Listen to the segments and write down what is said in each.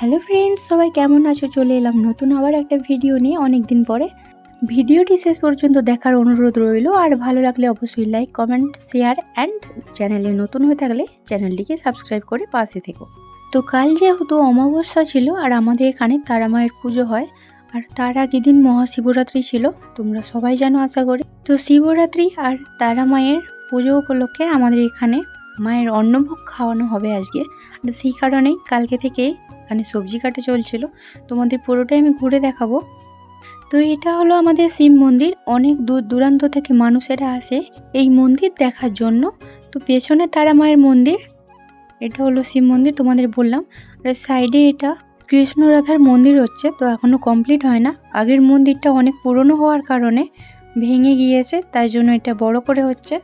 Hello friends, সবাই কেমন আছো? চলে এলাম নতুন আবার একটা ভিডিও নিয়ে অনেক দিন পরে। ভিডিওটি শেষ পর্যন্ত দেখার অনুরোধ রইল, আর ভালো লাগলে অবশ্যই লাইক কমেন্ট শেয়ার অ্যান্ড চ্যানেলে নতুন হয়ে থাকলে চ্যানেলটিকে সাবস্ক্রাইব করে পাশে থেকো। তো কাল যেহেতু অমাবস্যা ছিল, আর আমাদের এখানে তারা মায়ের পুজো হয়, আর তার আগের দিন মহাশিবরাত্রি ছিল, তোমরা সবাই জানো আশা করি। তো শিবরাত্রি আর তারা মায়ের পুজো উপলক্ষে আমাদের এখানে মায়ের অন্নভোগ খাওয়ানো হবে আজকে। সেই কারণেই কালকে থেকে এখানে সবজি কাটা চলছিল। তোমাদের পুরোটাই আমি ঘুরে দেখাবো। তো এটা হলো আমাদের শিব মন্দির। অনেক দূর দূরান্ত থেকে মানুষেরা আসে এই মন্দির দেখার জন্য। তো পেছনে তারা মায়ের মন্দির। এটা হলো শিব মন্দির, তোমাদের বললাম। আর সাইডে এটা কৃষ্ণ রাধার মন্দির হচ্ছে, তো এখনও কমপ্লিট হয় না। আগের মন্দিরটা অনেক পুরনো হওয়ার কারণে ভেঙে গিয়েছে, তাই জন্য এটা বড় করে হচ্ছে।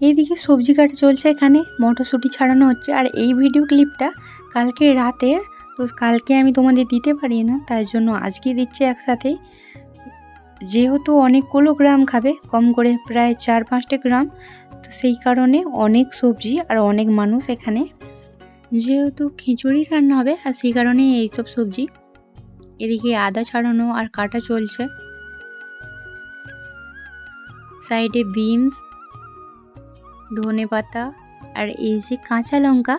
এইদিকে সবজি কাটা চলছে এখানে, মটরশুঁটি ছাড়ানো হচ্ছে। আর এই ভিডিও ক্লিপটা কালকে রাতের তো কালকে আমি তোমাদের দিতে পারি না, তাই জন্য আজকে দিচ্ছি একসাথেই যেহেতু অনেকগুলো গ্রাম খাবে, কম করে প্রায় চার পাঁচটা গ্রাম, তো সেই কারণে অনেক সবজি আর অনেক মানুষ এখানে। যেহেতু খিচুড়ি রান্না হবে, আর সেই কারণে এইসব সবজি। এদিকে আদা ছাড়ানো আর কাটা চলছে। সাইডে বিনস ধনে পাতা আর এই যে কাঁচা লঙ্কা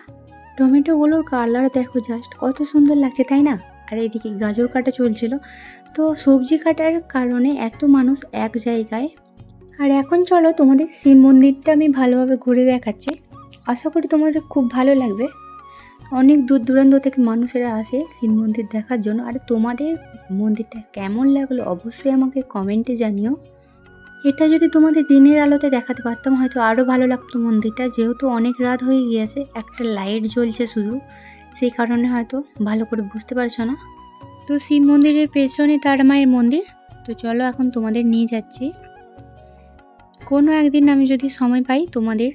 টমেটোগুলোর কালার দেখো জাস্ট কত সুন্দর লাগছে, তাই না? আর এদিকে গাজর কাটা চলছিল। তো সবজি কাটার কারণে এত মানুষ এক জায়গায়। আর এখন চলো তোমাদের শিব মন্দিরটা আমি ভালোভাবে ঘুরে দেখাচ্ছি। আশা করি তোমাদের খুব ভালো লাগবে। অনেক দূর দূরান্ত থেকে মানুষেরা আসে শিব মন্দির দেখার জন্য। আর তোমাদের মন্দিরটা কেমন লাগল অবশ্যই আমাকে কমেন্টে জানিও। এটা যদি তোমাদের দিনের আলোতে দেখাতে পারতাম, হয়তো আরও ভালো লাগতো মন্দিরটা। যেহেতু অনেক রাত হয়ে গিয়েছে, একটা লাইট জ্বলছে শুধু। সেই কারণে হয়তো ভালো করে বুঝতে পারছ না। তো শিব মন্দিরের পেছনে তারা মায়ের মন্দির। তো চলো এখন তোমাদের নিয়ে যাচ্ছি। কোনো একদিন আমি যদি সময় পাই, তোমাদের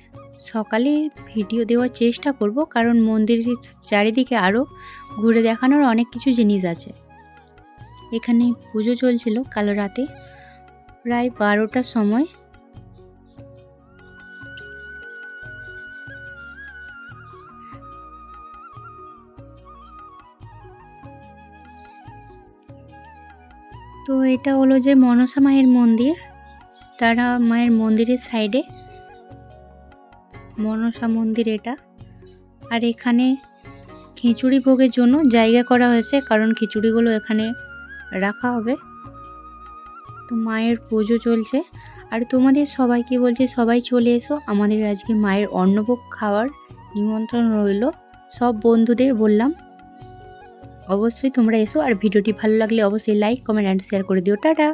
সকালে ভিডিও দেওয়ার চেষ্টা করব, কারণ মন্দিরের চারিদিকে আরও ঘুরে দেখানোর অনেক কিছু জিনিস আছে। এখানে পুজো চলছিল কালো রাতে। প্রায় বারোটার সময়। তো এটা হলো যে মনসা মায়ের মন্দির। তারা মায়ের মন্দিরের সাইডে। মনসা মন্দির এটা। আর এখানে খিচুড়ি ভোগের জন্য জায়গা করা হয়েছে, কারণ খিচুড়িগুলো এখানে রাখা হবে। তো মায়ের পুজো চলছে। আর তোমাদের সবাইকে বলছে, সবাই চলে এসো। আমাদের আজকে মায়ের অন্নভোগ খাওয়ার নিমন্ত্রণ রইল। সব বন্ধুদের বললাম, অবশ্যই তোমরা এসো। আর ভিডিওটি ভালো লাগলে অবশ্যই লাইক কমেন্ট অ্যান্ড শেয়ার করে দিও। টাটা!